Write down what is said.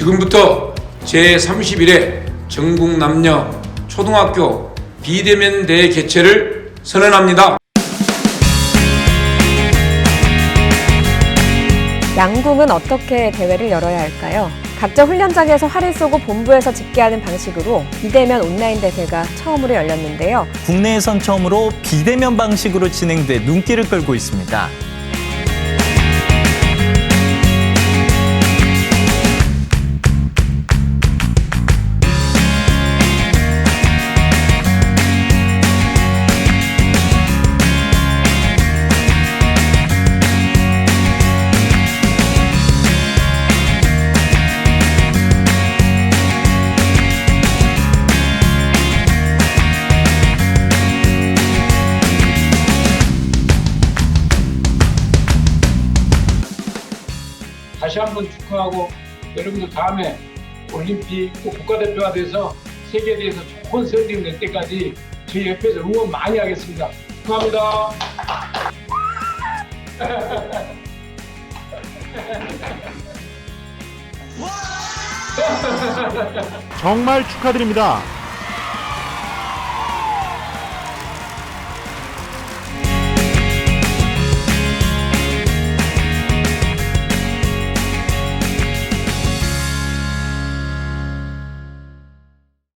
지금부터 제31회 전국 남녀 초등학교 비대면 대회 개최를 선언합니다. 양궁은 어떻게 대회를 열어야 할까요? 각자 훈련장에서 활을 쏘고 본부에서 집계하는 방식으로 비대면 온라인 대회가 처음으로 열렸는데요. 국내에선 처음으로 비대면 방식으로 진행돼 눈길을 끌고 있습니다. 다시 한번 축하하고 여러분들 다음에 올림픽 또 국가대표가 돼서 세계에 대해서 좋은 성적 낼 때까지 저희 옆에서 응원 많이 하겠습니다. 축하합니다. 정말 축하드립니다.